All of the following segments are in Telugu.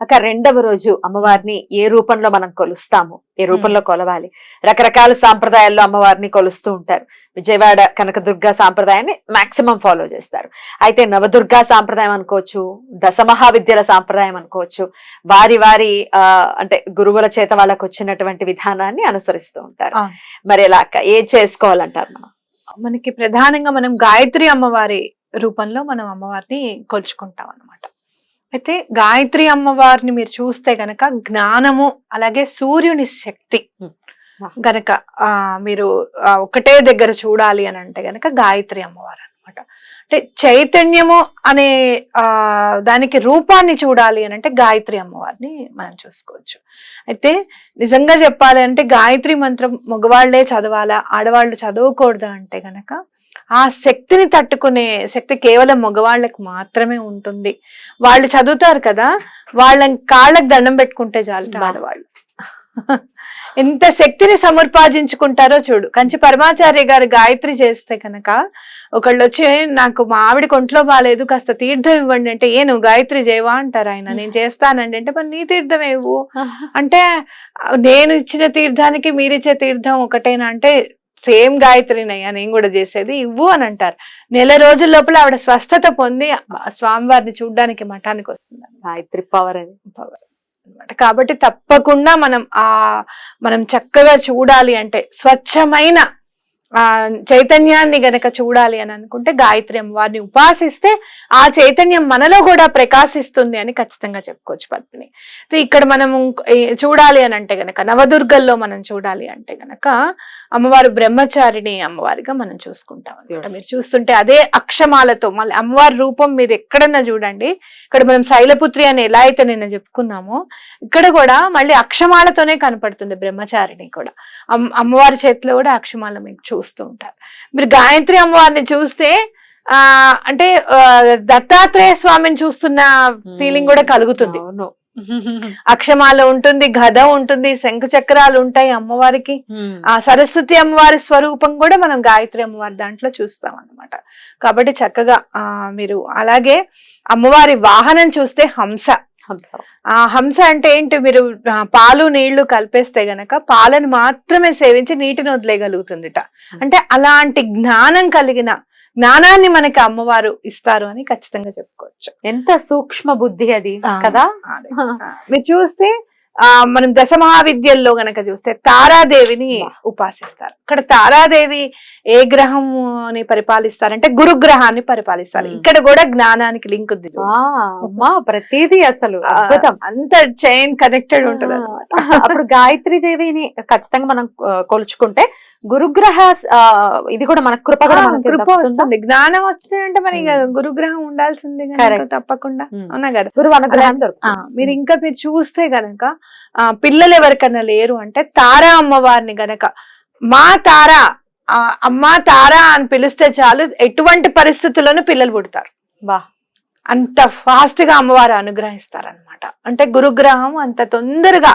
అక్క రెండవ రోజు అమ్మవారిని ఏ రూపంలో మనం కొలుస్తాము ఏ రూపంలో కొలవాలి? రకరకాల సాంప్రదాయాల్లో అమ్మవారిని కొలుస్తూ ఉంటారు. విజయవాడ కనకదుర్గ సాంప్రదాయాన్ని మాక్సిమం ఫాలో చేస్తారు. అయితే నవదుర్గా సాంప్రదాయం అనుకోవచ్చు దశమహావిద్యల సాంప్రదాయం అనుకోవచ్చు వారి వారి అంటే గురువుల చేత వాళ్ళకు వచ్చినటువంటి విధానాన్ని అనుసరిస్తూ ఉంటారు. మరి ఎలా అక్క? ఏ చేసుకోవాలంటారు మనం? మనకి ప్రధానంగా మనం గాయత్రి అమ్మవారి రూపంలో మనం అమ్మవారిని కొలుచుకుంటాం అన్నమాట. అయితే గాయత్రి అమ్మవారిని మీరు చూస్తే గనక జ్ఞానము అలాగే సూర్యుని శక్తి. గనక ఆ మీరు ఒకటే దగ్గర చూడాలి అని అంటే గనక గాయత్రి అమ్మవారు అన్నమాట. అంటే చైతన్యము అనే ఆ దానికి రూపాన్ని చూడాలి అని అంటే గాయత్రి అమ్మవారిని మనం చూసుకోవచ్చు. అయితే నిజంగా చెప్పాలి అంటే గాయత్రి మంత్రం మగవాళ్ళే చదవాలా ఆడవాళ్ళు చదవకూడదా అంటే గనక ఆ శక్తిని తట్టుకునే శక్తి కేవలం మగవాళ్ళకి మాత్రమే ఉంటుంది. వాళ్ళు చదువుతారు కదా వాళ్ళ కాళ్ళకి దండం పెట్టుకుంటే చాలు బా. ఆడవాళ్ళు ఎంత శక్తిని సముపార్జించుకుంటారో చూడు. కంచి పరమాచార్య గారు గాయత్రి చేస్తే కనుక ఒకళ్ళు వచ్చి నాకు మా ఒంట్లో బాగాలేదు కాస్త తీర్థం ఇవ్వండి అంటే ఏ నువ్వు గాయత్రి చేయవా? అంటారు ఆయన. నేను చేస్తానండి. అంటే మరి నీ తీర్థం ఇవ్వు అంటే నేను ఇచ్చిన తీర్థానికి మీరిచ్చే తీర్థం ఒకటేనా? అంటే సేమ్ గాయత్రినయ్యా నేను కూడా చేసేది ఇవ్వు అని అంటారు. నెల రోజుల లోపల ఆవిడ స్వస్థత పొంది స్వామివారిని చూడ్డానికి మఠానికి వస్తుంది గాయత్రి పవర్ అది. అన్నమాట. కాబట్టి తప్పకుండా మనం ఆ మనం చక్కగా చూడాలి అంటే స్వచ్ఛమైన ఆ చైతన్యాన్ని గనక చూడాలి అని అనుకుంటే గాయత్రి అమ్మవారిని ఉపాసిస్తే ఆ చైతన్యం మనలో కూడా ప్రకాశిస్తుంది అని ఖచ్చితంగా చెప్పుకోవచ్చు పద్మిని. సో ఇక్కడ మనం చూడాలి అని అంటే గనక నవదుర్గల్లో మనం చూడాలి అంటే గనక అమ్మవారు బ్రహ్మచారిణి అమ్మవారిగా మనం చూసుకుంటాం అనమాట. మీరు చూస్తుంటే అదే అక్షమాలతో మళ్ళీ అమ్మవారి రూపం మీరు ఎక్కడన్నా చూడండి ఇక్కడ మనం శైలపుత్రి అని ఎలా అయితే నిన్న చెప్పుకున్నామో ఇక్కడ కూడా మళ్ళీ అక్షమాలతోనే కనపడుతుంది బ్రహ్మచారిణి కూడా. అమ్- అమ్మవారి చేతిలో కూడా అక్షమాల మీకు చూస్తూ ఉంటారు మీరు గాయత్రి అమ్మవారిని చూస్తే ఆ అంటే దత్తాత్రేయ స్వామిని చూస్తున్న ఫీలింగ్ కూడా కలుగుతుంది. అక్షమాల ఉంటుంది గద ఉంటుంది శంఖ చక్రాలు ఉంటాయి అమ్మవారికి. ఆ సరస్వతి అమ్మవారి స్వరూపం కూడా మనం గాయత్రి అమ్మవారి దాంట్లో చూస్తాం అన్నమాట కాబట్టి చక్కగా ఆ మీరు అలాగే అమ్మవారి వాహనం చూస్తే హంస. ఆ హంస అంటే ఏంటి? మీరు పాలు నీళ్ళు కలిపేస్తే గనక పాలను మాత్రమే సేవించి నీటిని వదిలేయగలుగుతుందిట. అంటే అలాంటి జ్ఞానం కలిగిన జ్ఞానాన్ని మనకి అమ్మవారు ఇస్తారు అని ఖచ్చితంగా చెప్పుకోవచ్చు. ఎంత సూక్ష్మ బుద్ధి అది. కదా? మీరు చూస్తే ఆ మనం దశ మహావిద్యల్లో గనక చూస్తే తారాదేవిని. ఉపాసిస్తారు. ఇక్కడ తారాదేవి ఏ గ్రహంని పరిపాలిస్తారంటే గురుగ్రహాన్ని పరిపాలిస్తారు Hmm. ఇక్కడ కూడా జ్ఞానానికి లింక్ ఉంది అమ్మా ప్రతిదీ అసలు అద్భుతం అంత చైన్ కనెక్టెడ్ ఉంటది అప్పుడు గాయత్రి దేవిని ఖచ్చితంగా మనం కొలుచుకుంటే గురుగ్రహ ఇది కూడా మన కృప కృప? వస్తుంది జ్ఞానం వస్తుందంటే మరి ఇక Hmm. గురుగ్రహం ఉండాల్సిందే. తప్పకుండా. అవునా కదా గురువు అనుగ్రహం. మీరు ఇంకా మీరు చూస్తే గనక ఆ పిల్లలు ఎవరికన్నా లేరు అంటే తారా అమ్మవారిని గనక మా తారా అమ్మా తారా అని పిలిస్తే చాలు ఎటువంటి పరిస్థితుల్లోనూ పిల్లలు పుడతారు. బా. అంత ఫాస్ట్గా అమ్మవారు అనుగ్రహిస్తారనమాట అంటే గురుగ్రహం అంత తొందరగా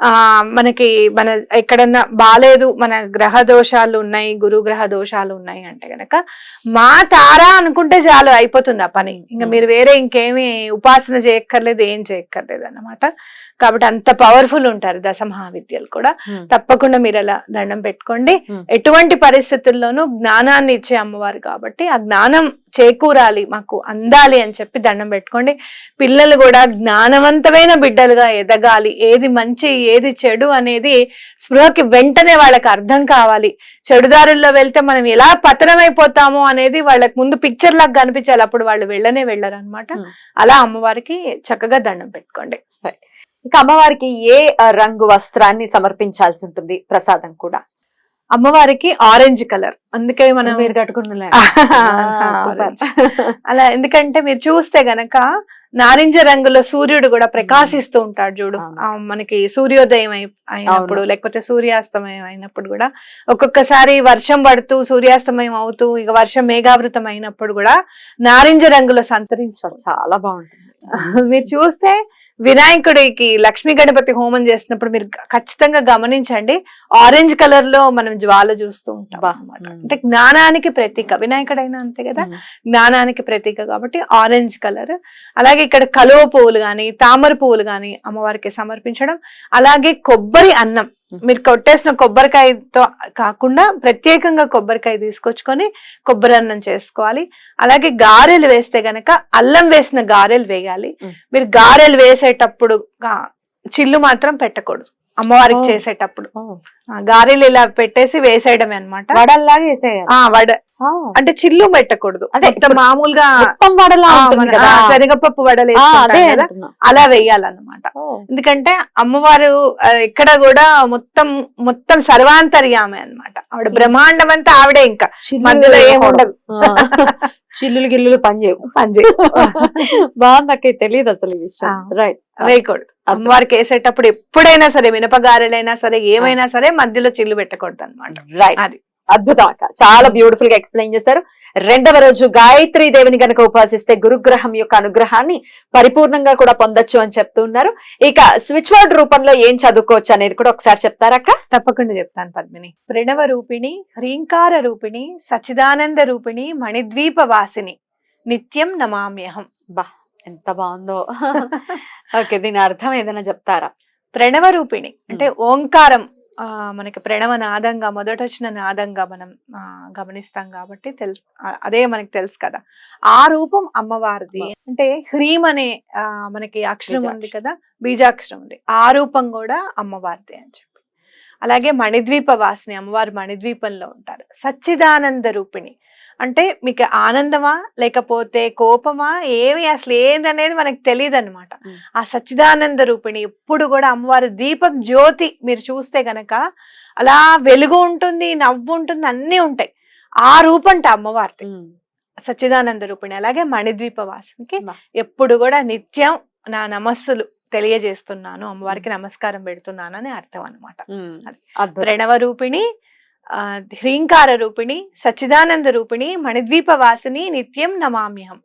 ఆ మనకి మన ఎక్కడన్నా బాలేదు మన గ్రహ దోషాలు ఉన్నాయి గురు గ్రహ దోషాలు ఉన్నాయి అంటే గనక మా తారా అనుకుంటే చాలు అయిపోతుంది ఆ పని. ఇంకా మీరు వేరే ఇంకేమి ఉపాసన చేయక్కర్లేదు ఏం చేయక్కర్లేదు అన్నమాట. కాబట్టి అంత పవర్ఫుల్ ఉంటారు దశ మహావిద్యలు కూడా. Hmm. తప్పకుండా మీరు అలా దండం పెట్టుకోండి. Hmm. ఎటువంటి పరిస్థితుల్లోనూ జ్ఞానాన్ని ఇచ్చే అమ్మవారు కాబట్టి ఆ జ్ఞానం చేకూరాలి మాకు అందాలి అని చెప్పి దండం పెట్టుకోండి. పిల్లలు కూడా జ్ఞానవంతమైన బిడ్డలుగా ఎదగాలి. ఏది మంచి ఏది చెడు అనేది స్పృహకి వెంటనే వాళ్ళకి అర్థం కావాలి. చెడుదారుల్లో వెళ్తే మనం ఎలా పతనమైపోతామో అనేది వాళ్ళకి ముందు పిక్చర్ లాగా కనిపించాలి. అప్పుడు వాళ్ళు వెళ్ళనే వెళ్ళరు అనమాట. అలా అమ్మవారికి చక్కగా దండం పెట్టుకోండి. ఇక అమ్మవారికి ఏ రంగు వస్త్రాన్ని సమర్పించాల్సి ఉంటుంది ప్రసాదం కూడా? అమ్మవారికి ఆరెంజ్ కలర్. అందుకే మనం మీరు కట్టుకున్న అలా ఎందుకంటే మీరు చూస్తే గనక నారింజ రంగులో సూర్యుడు కూడా ప్రకాశిస్తూ ఉంటాడు చూడు. మనకి సూర్యోదయం అయి- అయినప్పుడు. లేకపోతే సూర్యాస్తమయం అయినప్పుడు కూడా ఒక్కొక్కసారి వర్షం పడుతూ సూర్యాస్తమయం అవుతూ ఇక వర్షం మేఘావృతం అయినప్పుడు కూడా నారింజ రంగులో సంతరించాడు. చాలా బాగుంటుంది. మీరు చూస్తే వినాయకుడికి లక్ష్మీ గణపతి హోమం చేసినప్పుడు మీరు ఖచ్చితంగా గమనించండి. ఆరెంజ్ కలర్లో మనం జ్వాల చూస్తూ ఉంటాం. అన్నమాట. మ్మ్. అంటే జ్ఞానానికి ప్రతీక. వినాయకుడైనా అంతే కదా? జ్ఞానానికి ప్రతీక కాబట్టి ఆరెంజ్ కలర్. అలాగే ఇక్కడ కలువ పువ్వులు గాని తామర పువ్వులు గాని అమ్మవారికి సమర్పించడం. అలాగే కొబ్బరి అన్నం. మీరు కొట్టేసిన కొబ్బరికాయతో కాకుండా ప్రత్యేకంగా కొబ్బరికాయ తీసుకొచ్చుకొని కొబ్బరి అన్నం చేసుకోవాలి. అలాగే గారెలు వేస్తే గనక అల్లం వేసిన గారెలు వేయాలి. మీరు గారెలు వేసేటప్పుడు చిల్లు మాత్రం పెట్టకూడదు. అమ్మవారికి. చేసేటప్పుడు. ఆ, గారెలు ఇలా పెట్టేసి వేసేయడమే అన్నమాట. వడల్లాగా వేసేయాలి. ఆ వడ అంటే చిల్లు పెట్టకూడదు. అదే మామూలుగా శనగపప్పు వడలు. అలా వేయాలన్నమాట. ఎందుకంటే అమ్మవారు ఆ, ఎక్కడ కూడా మొత్తం మొత్తం సర్వాంతర్యామే అన్నమాట. ఆవిడ బ్రహ్మాండం అంతా ఆవిడే ఇంకా. మధ్యలో ఏం వేయకూడదు. ఉండదు. ఆ. చిల్లులు గిల్లులు పనిచేయవు పనిచేయదు. బాగుంది నాకు తెలియదు అసలు ఈ విషయం. రైట్ వేయకూడదు. అమ్మవారికి వేసేటప్పుడు ఎప్పుడైనా సరే మినపగారెలైనా సరే ఏమైనా సరే మధ్యలో చిల్లు పెట్టకూడదు అనమాట రైట్ అది. అద్భుతం అక్క. చాలా బ్యూటిఫుల్గా ఎక్స్ప్లెయిన్ చేశారు. రెండవ రోజు గాయత్రి దేవిని గనక ఉపాసిస్తే గురుగ్రహం యొక్క అనుగ్రహాన్ని పరిపూర్ణంగా కూడా పొందొచ్చు అని చెప్తూ ఉన్నారు. ఇక స్విచ్ వర్డ్ రూపంలో ఏం చదువుకోవచ్చు అనేది కూడా ఒకసారి చెప్తారక్క తప్పకుండా చెప్తాను పద్మిని. ప్రణవ రూపిణి హ్రీంకార రూపిణి సచిదానంద రూపిణి మణిద్వీప వాసిని. నిత్యం నమామ్యహం. బా ఎంత బాగుందో. ఓకే దీని అర్థం ఏదైనా చెప్తారా? ప్రణవ రూపిణి అంటే ఓంకారం. మనకి ప్రణవ నాదంగా మొదట వచ్చిన నాదంగా మనం ఆ, గమనిస్తాం కాబట్టి తెలుసు అదే మనకి తెలుసు కదా. ఆ రూపం అమ్మవారిది. అంటే హ్రీం అనే ఆ, మనకి అక్షరం ఉంది. కదా బీజాక్షరం ఉంది. ఆ రూపం కూడా అమ్మవారిది అని చెప్పి. అలాగే మణిద్వీప వాసిని అమ్మవారు మణిద్వీపంలో ఉంటారు. సచ్చిదానంద రూపిణి. అంటే మీకు ఆనందమా లేకపోతే కోపమా ఏమి అసలు ఏందనేది మనకు తెలియదు అనమాట. ఆ సచ్చిదానంద రూపిణి ఎప్పుడు కూడా అమ్మవారి దీపం జ్యోతి మీరు చూస్తే గనక అలా వెలుగు ఉంటుంది నవ్వు ఉంటుంది అన్నీ ఉంటాయి. ఆ రూపంట అమ్మవారిది. సచ్చిదానంద రూపిణి అలాగే మణిద్వీప వాసనకి బా. ఎప్పుడు కూడా నిత్యం నా నమస్సులు తెలియజేస్తున్నాను. అమ్మవారికి నమస్కారం పెడుతున్నాను అని అర్థం అనమాట ప్రణవ రూపిణి హ్రీంకార రూపిణి సచ్చిదానంద రూపిణి మణిద్వీప వాసిని నిత్యం నమామ్యహం.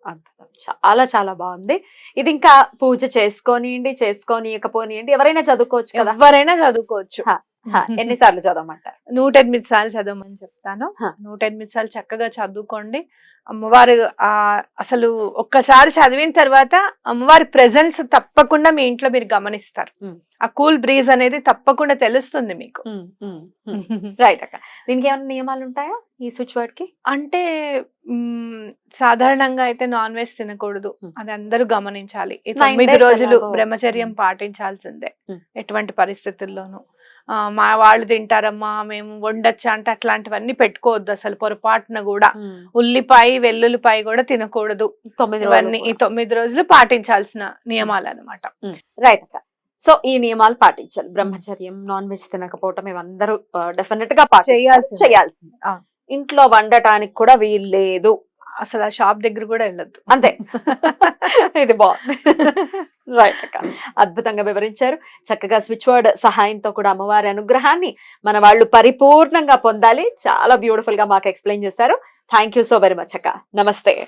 చాలా చాలా బాగుంది. ఇది ఇంకా పూజ చేసుకోనియండి చేసుకోనియకపోనియండి ఎవరైనా చదువుకోవచ్చు కదా? ఎవరైనా చదువుకోవచ్చు. ఎన్నిసార్లు చదవమంటారు? నూట ఎనిమిది సార్లు చదవమని చెప్తాను. నూట ఎనిమిది సార్లు చక్కగా చదువుకోండి అమ్మవారు ఆ అసలు ఒక్కసారి చదివిన తర్వాత అమ్మవారి ప్రెజెన్స్ తప్పకుండా మీ ఇంట్లో మీరు గమనిస్తారు. ఆ కూల్ బ్రీజ్ అనేది తప్పకుండా తెలుస్తుంది మీకు రైట్ అక్క దీనికి ఏమైనా నియమాలు ఉంటాయా ఈ స్విచ్ వర్డ్కి అంటే సాధారణంగా అయితే నాన్ వెజ్ తినకూడదు. అది అందరూ గమనించాలి తొమ్మిది రోజులు. బ్రహ్మచర్యం. పాటించాల్సిందే. ఎటువంటి పరిస్థితుల్లోనూ మా వాళ్ళు తింటారమ్మా మేము వండొచ్చా అంటే అట్లాంటివన్నీ పెట్టుకోవద్దు అసలు పొరపాటున కూడా. ఉల్లిపాయ వెల్లుల్లిపాయ కూడా తినకూడదు. తొమ్మిది ఇవన్నీ ఈ తొమ్మిది రోజులు పాటించాల్సిన నియమాలు అనమాట రైట్ అక్క. సో ఈ నియమాలు పాటించాలి. బ్రహ్మచర్యం నాన్ వెజ్ తినకపోవటం ఇవందరూ డెఫినెట్గా పాటించాలి. చేయాల్సిందే. ఇంట్లో వండటానికి కూడా వీల్లేదు. అసలు ఆ షాప్ దగ్గర కూడా వెళ్ళొద్దు. అంతే. ఇది బాగుంది. రైట్ అక్క. అద్భుతంగా వివరించారు. చక్కగా స్విచ్ వర్డ్ సహాయంతో కూడా అమ్మవారి అనుగ్రహాన్ని మన వాళ్ళు పరిపూర్ణంగా పొందాలి. చాలా బ్యూటిఫుల్గా మాకు ఎక్స్ప్లెయిన్ చేశారు. Thank you so very much అక్క. నమస్తే.